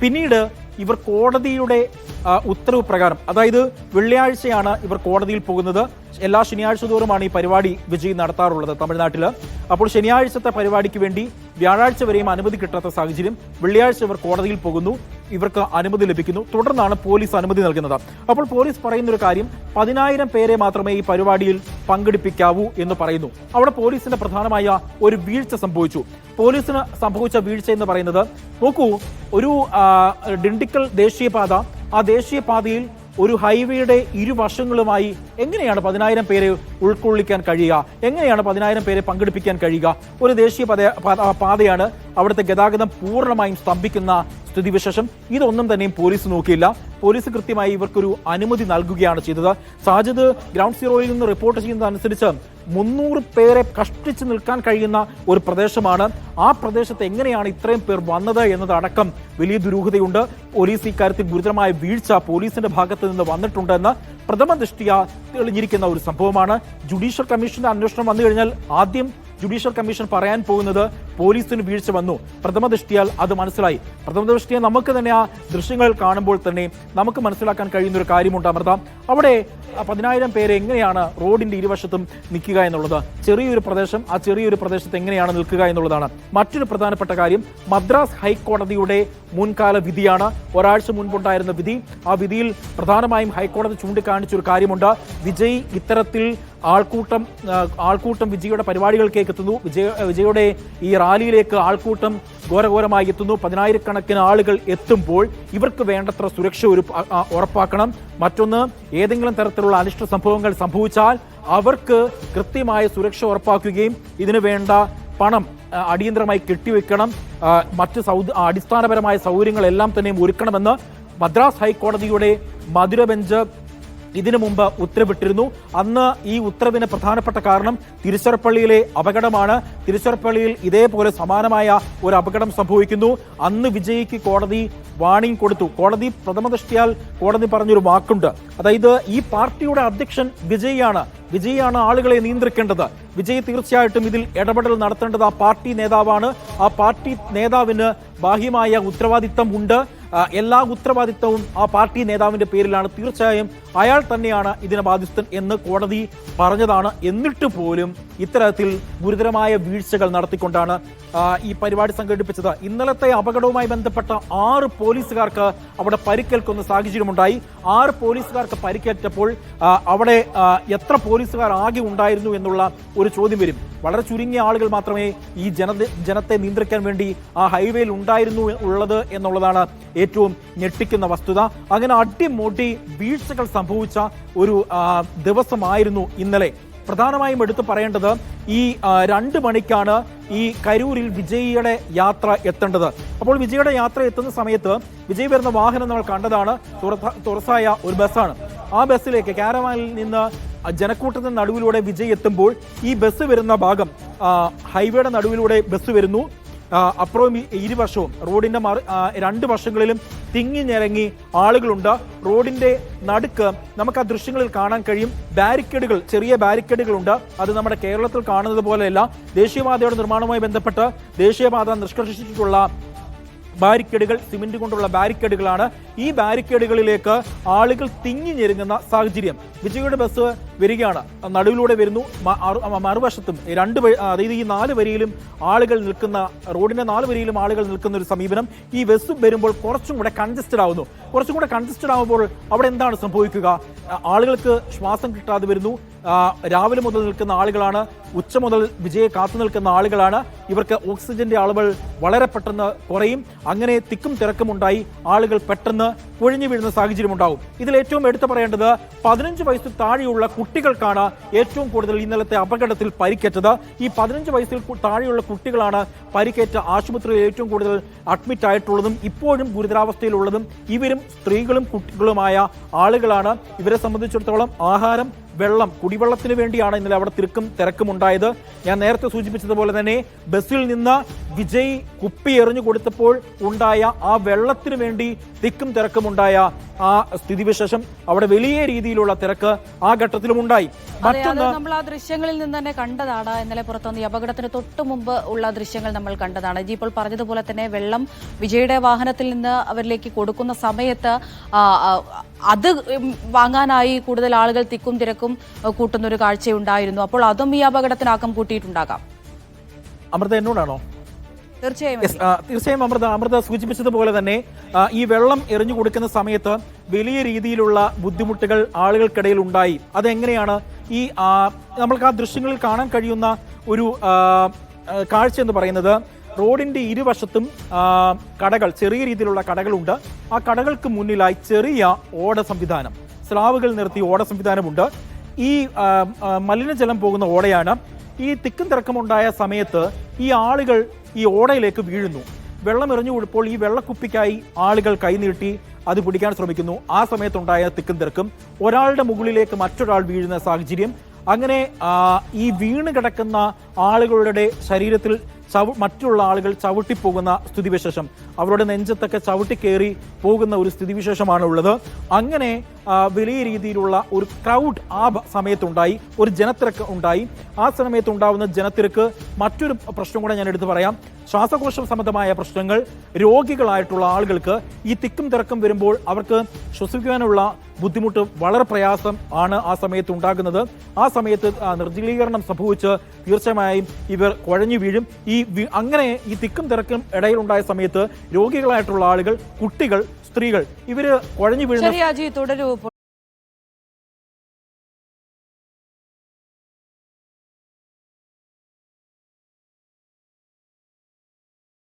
പിന്നീട് ഇവർ കോടതിയുടെ ഉത്തരവ് പ്രകാരം അതായത് വെള്ളിയാഴ്ചയാണ് ഇവർ കോടതിയിൽ പോകുന്നത്. എല്ലാ ശനിയാഴ്ച തോറുമാണ് ഈ പരിപാടി വിജയ് നടത്താറുള്ളത് തമിഴ്നാട്ടിൽ അപ്പോൾ ശനിയാഴ്ചത്തെ പരിപാടിക്ക് വേണ്ടി വ്യാഴാഴ്ച വരെയും അനുമതി കിട്ടാത്ത സാഹചര്യം വെള്ളിയാഴ്ച ഇവർ കോടതിയിൽ പോകുന്നു. ഇവർക്ക് അനുമതി ലഭിക്കുന്നു. തുടർന്നാണ് പോലീസ് അനുമതി നൽകുന്നത്. അപ്പോൾ പോലീസ് പറയുന്ന ഒരു കാര്യം പതിനായിരം പേരെ മാത്രമേ ഈ പരിപാടിയിൽ പങ്കെടുപ്പിക്കാവൂ എന്ന് പറയുന്നു. അവിടെ പോലീസിന്റെ പ്രധാനമായ ഒരു വീഴ്ച സംഭവിച്ചു. പോലീസിന് സംഭവിച്ച വീഴ്ച എന്ന് പറയുന്നത് നോക്കൂ ഒരു ഡിണ്ടിക്കൽ ദേശീയപാത ആ ദേശീയപാതയിൽ ഒരു ഹൈവേയുടെ ഇരുവശങ്ങളുമായി എങ്ങനെയാണ് പതിനായിരം പേരെ ഉൾക്കൊള്ളിക്കാൻ കഴിയുക? എങ്ങനെയാണ് പതിനായിരം പേരെ പങ്കെടുപ്പിക്കാൻ കഴിയുക? ഒരു ദേശീയ പാത- പാതയാണ് അവിടുത്തെ ഗതാഗതം പൂർണമായും സ്തംഭിക്കുന്ന സ്ഥിതിവിശേഷം ഇതൊന്നും തന്നെയും പോലീസ് നോക്കിയില്ല. പോലീസ് കൃത്യമായി ഇവർക്കൊരു അനുമതി നൽകുകയാണ് ചെയ്തത്. സാജിദ് ഗ്രൗണ്ട് സീറോയിൽ നിന്ന് റിപ്പോർട്ട് ചെയ്യുന്നതനുസരിച്ച് മുന്നൂറ് പേരെ കഷ്ടിച്ച് നിൽക്കാൻ കഴിയുന്ന ഒരു പ്രദേശമാണ്. ആ പ്രദേശത്ത് എങ്ങനെയാണ് ഇത്രയും പേർ വന്നത് എന്നതടക്കം വലിയ ദുരൂഹതയുണ്ട്. പോലീസ് ഇക്കാര്യത്തിൽ ഗുരുതരമായ വീഴ്ച പോലീസിന്റെ ഭാഗത്ത് നിന്ന് വന്നിട്ടുണ്ടെന്ന് പ്രഥമ ദൃഷ്ടിയ തെളിഞ്ഞിരിക്കുന്ന ഒരു സംഭവമാണ്. ജുഡീഷ്യൽ കമ്മീഷന്റെ അന്വേഷണം വന്നു കഴിഞ്ഞാൽ ആദ്യം ജുഡീഷ്യൽ കമ്മീഷൻ പറയാൻ പോകുന്നത് പോലീസിന് വീഴ്ച വന്നു. പ്രഥമ ദൃഷ്ടിയാൽ അത് മനസ്സിലായി. പ്രഥമ ദൃഷ്ടിയെ നമുക്ക് തന്നെ ആ ദൃശ്യങ്ങൾ കാണുമ്പോൾ തന്നെ നമുക്ക് മനസ്സിലാക്കാൻ കഴിയുന്ന ഒരു കാര്യമുണ്ട് അമൃത. അവിടെ പതിനായിരം പേര് എങ്ങനെയാണ് റോഡിന്റെ ഇരുവശത്തും നിൽക്കുക എന്നുള്ളത്? ചെറിയൊരു പ്രദേശം ആ ചെറിയൊരു പ്രദേശത്ത് എങ്ങനെയാണ് നിൽക്കുക എന്നുള്ളതാണ്. മറ്റൊരു പ്രധാനപ്പെട്ട കാര്യം മദ്രാസ് ഹൈക്കോടതിയുടെ മുൻകാല വിധിയാണ്. ഒരാഴ്ച മുൻപുണ്ടായിരുന്ന വിധി. ആ വിധിയിൽ പ്രധാനമായും ഹൈക്കോടതി ചൂണ്ടിക്കാണിച്ചൊരു കാര്യമുണ്ട്. വിജയ് ഇത്തരത്തിൽ ആൾക്കൂട്ടം ആൾക്കൂട്ടം വിജയുടെ പരിപാടികളിലേക്ക് എത്തുന്നു. വിജയ വിജയുടെ ഈ റാലിയിലേക്ക് ആൾക്കൂട്ടം ഘോരഘോരമായി എത്തുന്നു. പതിനായിരക്കണക്കിന് ആളുകൾ എത്തുമ്പോൾ ഇവർക്ക് വേണ്ടത്ര സുരക്ഷ ഒരു ഉറപ്പാക്കണം. മറ്റൊന്ന് ഏതെങ്കിലും തരത്തിലുള്ള അനിഷ്ട സംഭവങ്ങൾ സംഭവിച്ചാൽ അവർക്ക് കൃത്യമായ സുരക്ഷ ഉറപ്പാക്കുകയും ഇതിനു വേണ്ട പണം അടിയന്തരമായി കെട്ടിവെക്കണം. മറ്റ് സൗ- അടിസ്ഥാനപരമായ സൗകര്യങ്ങളെല്ലാം തന്നെയും ഒരുക്കണമെന്ന് മദ്രാസ് ഹൈക്കോടതിയുടെ മധുര ബെഞ്ച് ഇതിനു മുമ്പ് ഉത്തരവിട്ടിരുന്നു. അന്ന് ഈ ഉത്തരവിന് പ്രധാനപ്പെട്ട കാരണം തിരുച്ചിറപ്പള്ളിയിലെ അപകടമാണ്. തിരുച്ചിറപ്പള്ളിയിൽ ഇതേപോലെ സമാനമായ ഒരു അപകടം സംഭവിക്കുന്നു. അന്ന് വിജയിക്ക് കോടതി വാണിംഗ് കൊടുത്തു. കോടതി പ്രഥമദൃഷ്ടിയാൽ കോടതി പറഞ്ഞൊരു വാക്കുണ്ട്. അതായത് ഈ പാർട്ടിയുടെ അധ്യക്ഷൻ വിജയാണ് വിജയാണ് ആളുകളെ നിയന്ത്രിക്കേണ്ടത്. വിജയ് തീർച്ചയായിട്ടും ഇതിൽ ഇടപെടൽ നടത്തേണ്ടത് ആ പാർട്ടി നേതാവാണ്. ആ പാർട്ടി നേതാവിന് ബാഹ്യമായ ഉത്തരവാദിത്തം ഉണ്ട്. എല്ലാ ഉത്തരവാദിത്തവും ആ പാർട്ടി നേതാവിന്റെ പേരിലാണ്. തീർച്ചയായും അയാൾ തന്നെയാണ് ഇതിനെ ബാധ്യസ്ഥൻ എന്ന് കോടതി പറഞ്ഞതാണ്. എന്നിട്ട് പോലും ഇത്തരത്തിൽ ഗുരുതരമായ വീഴ്ചകൾ നടത്തിക്കൊണ്ടാണ് ഈ പരിപാടി സംഘടിപ്പിച്ചത്. ഇന്നലത്തെ അപകടവുമായി ബന്ധപ്പെട്ട ആറ് പോലീസുകാർക്ക് അവിടെ പരിക്കേൽക്കുന്ന സാഹചര്യമുണ്ടായി. ആറ് പോലീസുകാർക്ക് പരിക്കേറ്റപ്പോൾ അവിടെ എത്ര പോലീസുകാർ ആകെ ഉണ്ടായിരുന്നു എന്നുള്ള ഒരു ചോദ്യം വരും. വളരെ ചുരുങ്ങിയ ആളുകൾ മാത്രമേ ഈ ജനത ജനത്തെ നിയന്ത്രിക്കാൻ വേണ്ടി ആ ഹൈവേയിൽ ഉണ്ടായിരുന്നു ഉള്ളത് എന്നുള്ളതാണ് ഏറ്റവും ഞെട്ടിക്കുന്ന വസ്തുത. അങ്ങനെ അടിമുടി വീഴ്ചകൾ സംഭവിച്ച ഒരു ദിവസമായിരുന്നു ഇന്നലെ. പ്രധാനമായും എടുത്തു പറയേണ്ടത് ഈ രണ്ട് മണിക്കാണ് ഈ കരൂരിൽ വിജയിയുടെ യാത്ര എത്തേണ്ടത്. അപ്പോൾ വിജയുടെ യാത്ര എത്തുന്ന സമയത്ത് വിജയ് വരുന്ന വാഹനം നമ്മൾ കണ്ടതാണ്. തുറസായ ഒരു ബസ്സാണ്. ആ ബസ്സിലേക്ക് കാരവാനിൽ നിന്ന് ജനക്കൂട്ടത്തിന് നടുവിലൂടെ വിജയ് എത്തുമ്പോൾ ഈ ബസ് വരുന്ന ഭാഗം ഹൈവേയുടെ നടുവിലൂടെ ബസ് വരുന്നു. അപ്പുറവും ഇരുവശവും റോഡിന്റെ രണ്ട് വശങ്ങളിലും തിങ്ങി ഞെരങ്ങി ആളുകളുണ്ട്. റോഡിന്റെ നടുക്ക് നമുക്ക് ആ ദൃശ്യങ്ങളിൽ കാണാൻ കഴിയും. ബാരിക്കേഡുകൾ ചെറിയ ബാരിക്കേഡുകളുണ്ട്. അത് നമ്മുടെ കേരളത്തിൽ കാണുന്നത് പോലെയല്ല. ദേശീയപാതയുടെ നിർമ്മാണവുമായി ബന്ധപ്പെട്ട് ദേശീയപാത നിഷ്കർഷിച്ചിട്ടുള്ള ബാരിക്കേഡുകൾ സിമെന്റ് കൊണ്ടുള്ള ബാരിക്കേഡുകളാണ്. ഈ ബാരിക്കേഡുകളിലേക്ക് ആളുകൾ തിങ്ങി ഞെരുങ്ങുന്ന സാഹചര്യം. വിജയുടെ ബസ് വരികയാണ്. നടുവിലൂടെ വരുന്നു. മറുവശത്തും രണ്ട് അതായത് ഈ നാല് വരിയിലും ആളുകൾ നിൽക്കുന്ന റോഡിന്റെ നാല് വരിയിലും ആളുകൾ നിൽക്കുന്ന ഒരു സമീപനം ഈ ബസ് വരുമ്പോൾ കുറച്ചും കൂടെ കൺജസ്റ്റഡ് ആവുന്നു. കുറച്ചും കൂടെ കൺജസ്റ്റഡ് ആവുമ്പോൾ അവിടെ എന്താണ് സംഭവിക്കുക? ആളുകൾക്ക് ശ്വാസം കിട്ടാതെ വരുന്നു. രാവിലെ മുതൽ നിൽക്കുന്ന ആളുകളാണ്. ഉച്ച മുതൽ വിജയെ കാത്തു നിൽക്കുന്ന ആളുകളാണ്. ഇവർക്ക് ഓക്സിജന്റെ അളവൾ വളരെ പെട്ടെന്ന് കുറയും. അങ്ങനെ തിക്കും തിരക്കും ഉണ്ടായി. ആളുകൾ പെട്ടെന്ന് ഒഴിഞ്ഞു വീഴുന്ന സാഹചര്യം ഉണ്ടാവും. ഇതിൽ ഏറ്റവും എടുത്തു പറയേണ്ടത് പതിനഞ്ച് വയസ്സ് താഴെയുള്ള കുട്ടികൾക്കാണ് ഏറ്റവും കൂടുതൽ ഇന്നലത്തെ അപകടത്തിൽ പരിക്കേറ്റത്. ഈ പതിനഞ്ച് വയസ്സിൽ താഴെയുള്ള കുട്ടികളാണ് പരിക്കേറ്റ ആശുപത്രിയിൽ ഏറ്റവും കൂടുതൽ അഡ്മിറ്റ് ആയിട്ടുള്ളതും ഇപ്പോഴും ഗുരുതരാവസ്ഥയിലുള്ളതും ഇവരും സ്ത്രീകളും കുട്ടികളുമായ ആളുകളാണ്. ഇവരെ സംബന്ധിച്ചിടത്തോളം ആഹാരം വെള്ളം കുടിവെള്ളത്തിന് വേണ്ടിയാണ് ഇന്നലെ അവിടെ തിരക്കും തിരക്കും ഉണ്ടായത് ഞാൻ നേരത്തെ സൂചിപ്പിച്ചതുപോലെ തന്നെ ബസ്സിൽ നിന്ന് വിജയ് കുപ്പി എറിഞ്ഞു കൊടുത്തപ്പോൾ ഉണ്ടായ ആ വെള്ളത്തിന് വേണ്ടി തിക്കും തിരക്കും ഉണ്ടായ ആ സ്ഥിതിവിശേഷം അവിടെ വലിയ രീതിയിലുള്ള തിരക്ക് ആ ഘട്ടത്തിലും ഉണ്ടായി മറ്റൊന്ന് നമ്മൾ ആ ദൃശ്യങ്ങളിൽ നിന്ന് തന്നെ കണ്ടതാണ്. ഇന്നലെ പുറത്തുനിന്ന് അപകടത്തിന് തൊട്ട് മുമ്പ് ഉള്ള ദൃശ്യങ്ങൾ നമ്മൾ കണ്ടതാണ്. ജി ഇപ്പോൾ പറഞ്ഞതുപോലെ തന്നെ വെള്ളം വിജയുടെ വാഹനത്തിൽ നിന്ന് അവരിലേക്ക് കൊടുക്കുന്ന സമയത്ത് അത് വാങ്ങാനായി കൂടുതൽ ആളുകൾ തിക്കും തിരക്കും കൂട്ടുന്ന ഒരു കാഴ്ചയുണ്ടായിരുന്നു. അപ്പോൾ അതും ഈ അപകടത്തിന് ആക്കം കൂട്ടിയിട്ടുണ്ടാകാം. അമൃത എന്നോടാണോ? തീർച്ചയായും തീർച്ചയായും അമൃത. അമൃത സൂചിപ്പിച്ചതുപോലെ തന്നെ ഈ വെള്ളം എറിഞ്ഞു കൊടുക്കുന്ന സമയത്ത് വലിയ രീതിയിലുള്ള ബുദ്ധിമുട്ടുകൾ ആളുകൾക്കിടയിൽ ഉണ്ടായി. അതെങ്ങനെയാണ് ഈ നമ്മൾക്ക് ആ ദൃശ്യങ്ങളിൽ കാണാൻ കഴിയുന്ന ഒരു കാഴ്ച എന്ന് പറയുന്നത്? റോഡിന്റെ ഇരുവശത്തും കടകൾ ചെറിയ രീതിയിലുള്ള കടകളുണ്ട്. ആ കടകൾക്ക് മുന്നിലായി ചെറിയ ഓട സംവിധാനം സ്ലാവുകൾ നിർത്തി ഓട സംവിധാനമുണ്ട്. ഈ മലിനജലം പോകുന്ന ഓടയാണ്. ഈ തിക്കും തിരക്കമുണ്ടായ സമയത്ത് ഈ ആളുകൾ ഈ ഓടയിലേക്ക് വീഴുന്നു. വെള്ളം എറിഞ്ഞു കൊടുപ്പോൾ ഈ വെള്ളക്കുപ്പിക്കായി ആളുകൾ കൈനീട്ടി അത് പിടിക്കാൻ ശ്രമിക്കുന്നു. ആ സമയത്തുണ്ടായ തിക്കും തിരക്കും ഒരാളുടെ മുകളിലേക്ക് മറ്റൊരാൾ വീഴുന്ന സാഹചര്യം. അങ്ങനെ ഈ വീണ് കിടക്കുന്ന ആളുകളുടെ ശരീരത്തിൽ ചവ മറ്റുള്ള ആളുകൾ ചവിട്ടിപ്പോകുന്ന സ്ഥിതിവിശേഷം. അവരുടെ നെഞ്ചത്തൊക്കെ ചവിട്ടിക്കേറി പോകുന്ന ഒരു സ്ഥിതിവിശേഷമാണ് ഉള്ളത് അങ്ങനെ വലിയ രീതിയിലുള്ള ഒരു ക്രൗഡ് ആ സമയത്തുണ്ടായി ഒരു ജനത്തിരക്ക് ഉണ്ടായി. ആ സമയത്ത് ഉണ്ടാവുന്ന ജനത്തിരക്ക് മറ്റൊരു പ്രശ്നം കൂടെ ഞാൻ എടുത്തു പറയാം. ശ്വാസകോശ സംബന്ധമായ പ്രശ്നങ്ങൾ രോഗികളായിട്ടുള്ള ആളുകൾക്ക് ഈ തിക്കും തിരക്കും വരുമ്പോൾ അവർക്ക് ശ്വസിക്കാനുള്ള ബുദ്ധിമുട്ട് വളരെ പ്രയാസം ആണ് ആ സമയത്ത് ഉണ്ടാകുന്നത് ആ സമയത്ത് നിർജലീകരണം സംഭവിച്ച് തീർച്ചയായും ഇവർ കുഴഞ്ഞു വീഴും. ഈ അങ്ങനെ ഈ തിക്കും തിരക്കും ഇടയിലുണ്ടായ സമയത്ത് രോഗികളായിട്ടുള്ള ആളുകൾ കുട്ടികൾ സ്ത്രീകൾ ഇവർ കുഴഞ്ഞു വീഴുന്ന തുടരൂ.